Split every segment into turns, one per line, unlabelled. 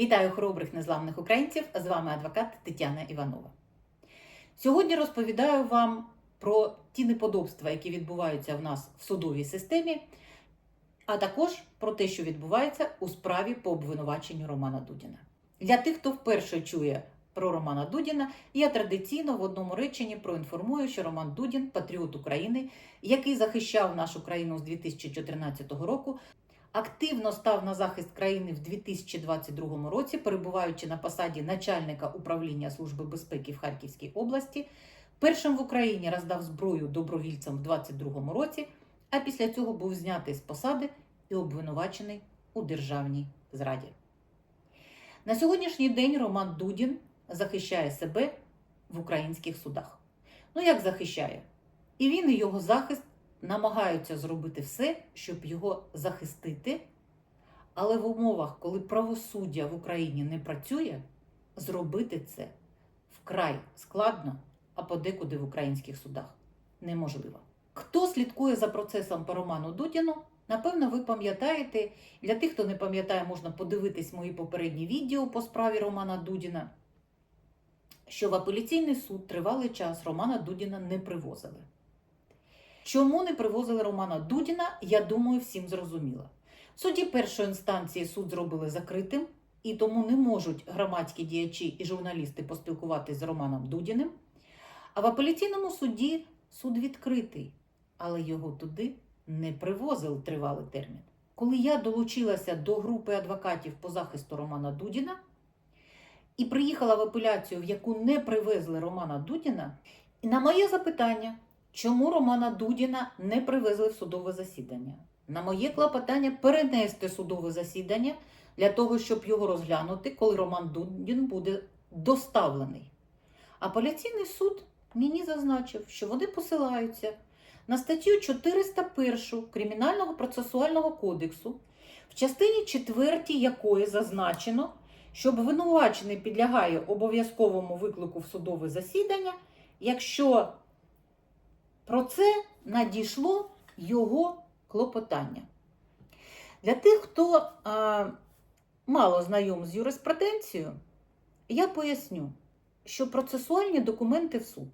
Вітаю хоробрих незламних українців! З вами адвокат Тетяна Іванова. Сьогодні розповідаю вам про ті неподобства, які відбуваються в нас в судовій системі, а також про те, що відбувається у справі по обвинуваченню Романа Дудіна. Для тих, хто вперше чує про Романа Дудіна, я традиційно в одному реченні проінформую, що Роман Дудін патріот України, який захищав нашу країну з 2014 року активно став на захист країни в 2022 році, перебуваючи на посаді начальника управління Служби безпеки в Харківській області. Першим в Україні роздав зброю добровільцям в 2022 році, а після цього був знятий з посади і обвинувачений у державній зраді. На сьогоднішній день Роман Дудін захищає себе в українських судах. Ну, як захищає? І він і його захист намагаються зробити все, щоб його захистити, але в умовах, коли правосуддя в Україні не працює, зробити це вкрай складно, а подекуди в українських судах неможливо. Хто слідкує за процесом по Роману Дудіну? Напевно, ви пам'ятаєте, для тих, хто не пам'ятає, можна подивитись мої попередні відео по справі Романа Дудіна, що в апеляційний суд тривалий час Романа Дудіна не привозили. Чому не привозили Романа Дудіна, я думаю, всім зрозуміло. В суді першої інстанції суд зробили закритим, і тому не можуть громадські діячі і журналісти поспілкуватися з Романом Дудіним. А в апеляційному суді суд відкритий, але його туди не привозили тривалий термін. Коли я долучилася до групи адвокатів по захисту Романа Дудіна і приїхала в апеляцію, в яку не привезли Романа Дудіна, і на моє запитання, Чому Романа Дудіна не привезли в судове засідання? На моє клопотання перенести судове засідання для того, щоб його розглянути, коли Роман Дудін буде доставлений. Апеляційний суд мені зазначив, що вони посилаються на статтю 401 Кримінального процесуального кодексу, в частині 4 якої зазначено, що обвинувачений підлягає обов'язковому виклику в судове засідання, якщо про це надійшло його клопотання. Для тих, хто а, мало знайом з юриспруденцією, я поясню, що процесуальні документи в суд,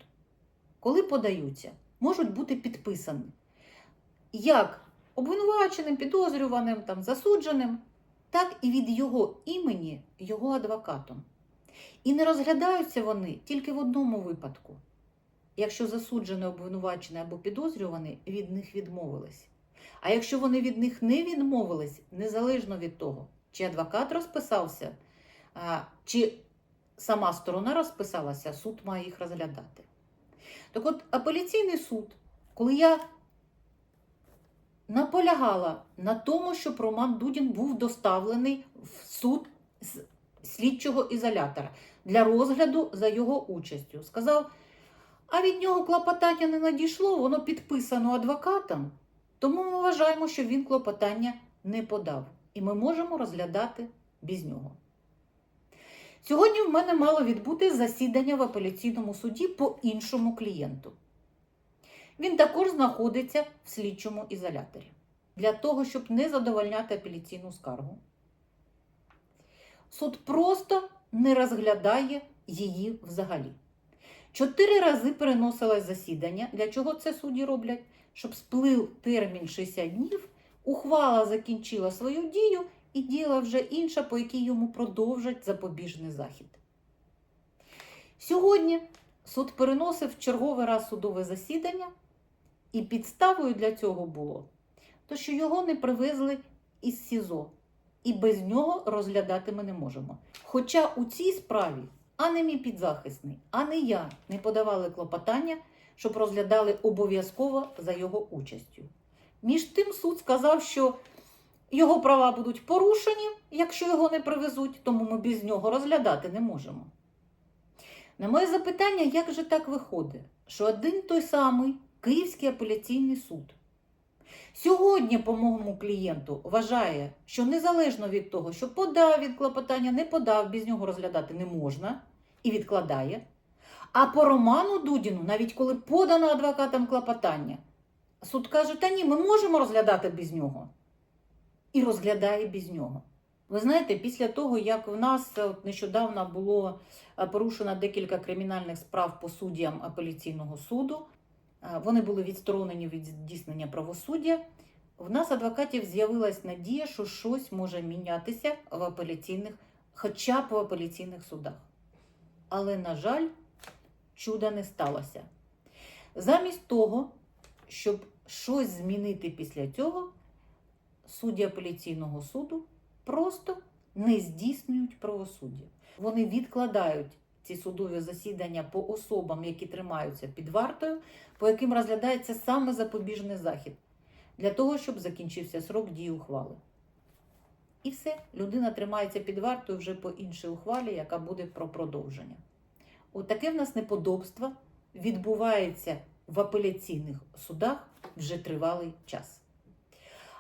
коли подаються, можуть бути підписані як обвинуваченим, підозрюваним, там, засудженим, так і від його імені його адвокатом. І не розглядаються вони тільки в одному випадку якщо засуджений, обвинувачений або підозрюваний від них відмовились. А якщо вони від них не відмовились, незалежно від того, чи адвокат розписався, чи сама сторона розписалася, суд має їх розглядати. Так от апеляційний суд, коли я наполягала на тому, щоб Роман Дудін був доставлений в суд з слідчого ізолятора для розгляду за його участю, сказав. А від нього клопотання не надійшло, воно підписано адвокатом. Тому ми вважаємо, що він клопотання не подав. І ми можемо розглядати без нього. Сьогодні в мене мало відбути засідання в апеляційному суді по іншому клієнту. Він також знаходиться в слідчому ізоляторі для того, щоб не задовольняти апеляційну скаргу. Суд просто не розглядає її взагалі. Чотири рази переносилось засідання. Для чого це судді роблять? Щоб сплив термін 60 днів, ухвала закінчила свою дію і діяла вже інша, по якій йому продовжать запобіжний захід. Сьогодні суд переносив черговий раз судове засідання, і підставою для цього було, то що його не привезли із СІЗО, і без нього розглядати ми не можемо. Хоча у цій справі а не мій підзахисний, а не я не подавали клопотання, щоб розглядали обов'язково за його участю. Між тим суд сказав, що його права будуть порушені, якщо його не привезуть, тому ми без нього розглядати не можемо. На моє запитання, як же так виходить, що один той самий Київський апеляційний суд Сьогодні, по моєму клієнту, вважає, що незалежно від того, що подав від клопотання, не подав, без нього розглядати не можна і відкладає. А по Роману Дудіну, навіть коли подано адвокатам клопотання, суд каже, та ні, ми можемо розглядати без нього. І розглядає без нього. Ви знаєте, після того, як в нас е, нещодавно було е, порушено декілька кримінальних справ по суддям апеляційного суду, вони були відсторонені від здійснення правосуддя. В нас, адвокатів, з'явилась надія, що щось може мінятися в апеляційних, хоча б в апеляційних судах. Але, на жаль, чуда не сталося. Замість того, щоб щось змінити після цього, судді апеляційного суду просто не здійснюють правосуддя. Вони відкладають ці судові засідання по особам, які тримаються під вартою, по яким розглядається саме запобіжний захід, для того, щоб закінчився срок дії ухвали. І все, людина тримається під вартою вже по іншій ухвалі, яка буде про продовження. Отаке в нас неподобство відбувається в апеляційних судах вже тривалий час.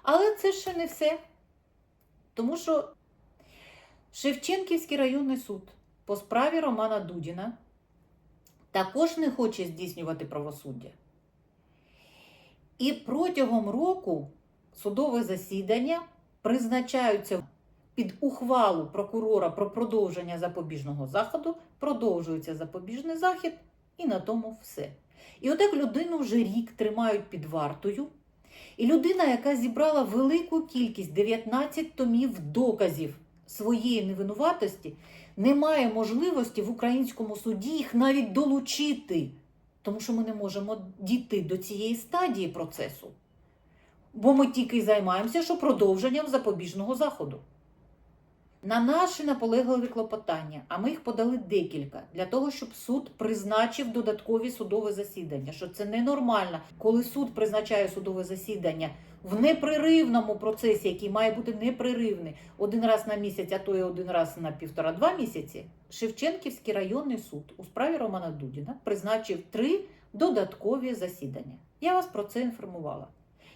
Але це ще не все. Тому що Шевченківський районний суд по справі Романа Дудіна також не хоче здійснювати правосуддя. І протягом року судове засідання призначаються під ухвалу прокурора про продовження запобіжного заходу, продовжується запобіжний захід, і на тому все. І отак людину вже рік тримають під вартою. І людина, яка зібрала велику кількість 19 томів доказів своєї невинуватості, немає можливості в українському суді їх навіть долучити, тому що ми не можемо дійти до цієї стадії процесу. Бо ми тільки й займаємося, що продовженням запобіжного заходу. На наші наполегливі клопотання, а ми їх подали декілька, для того, щоб суд призначив додаткові судові засідання. Що це ненормально, коли суд призначає судове засідання в непреривному процесі, який має бути непреривний один раз на місяць, а то й один раз на півтора-два місяці. Шевченківський районний суд у справі Романа Дудіна призначив три додаткові засідання. Я вас про це інформувала.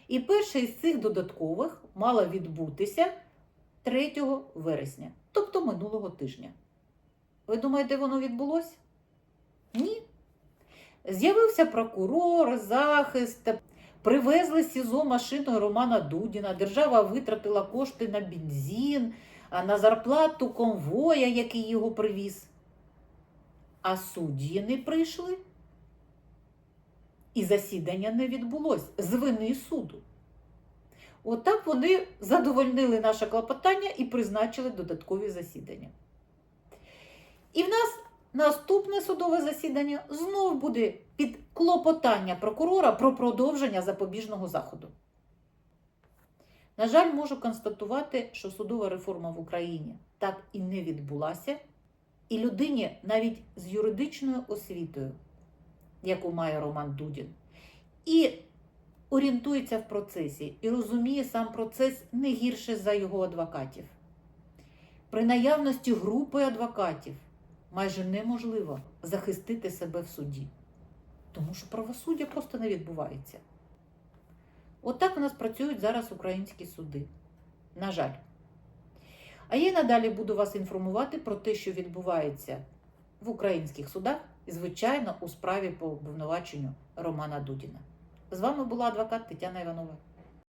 І перше із цих додаткових мало відбутися. 3 вересня, тобто минулого тижня. Ви думаєте, воно відбулося? Ні. З'явився прокурор, захист, привезли СІЗО машиною Романа Дудіна. Держава витратила кошти на бензин, на зарплату конвоя, який його привіз. А судді не прийшли. І засідання не відбулось з вини суду. Отак вони задовольнили наше клопотання і призначили додаткові засідання. І в нас наступне судове засідання знов буде під клопотання прокурора про продовження запобіжного заходу. На жаль, можу констатувати, що судова реформа в Україні так і не відбулася, і людині навіть з юридичною освітою, яку має Роман Дудін, і орієнтується в процесі і розуміє сам процес не гірше за його адвокатів. При наявності групи адвокатів майже неможливо захистити себе в суді, тому що правосуддя просто не відбувається. Отак у нас працюють зараз українські суди. На жаль. А я й надалі буду вас інформувати про те, що відбувається в українських судах, і, звичайно, у справі по обвинуваченню Романа Дудіна. З вами була адвокат Тетяна Іванова.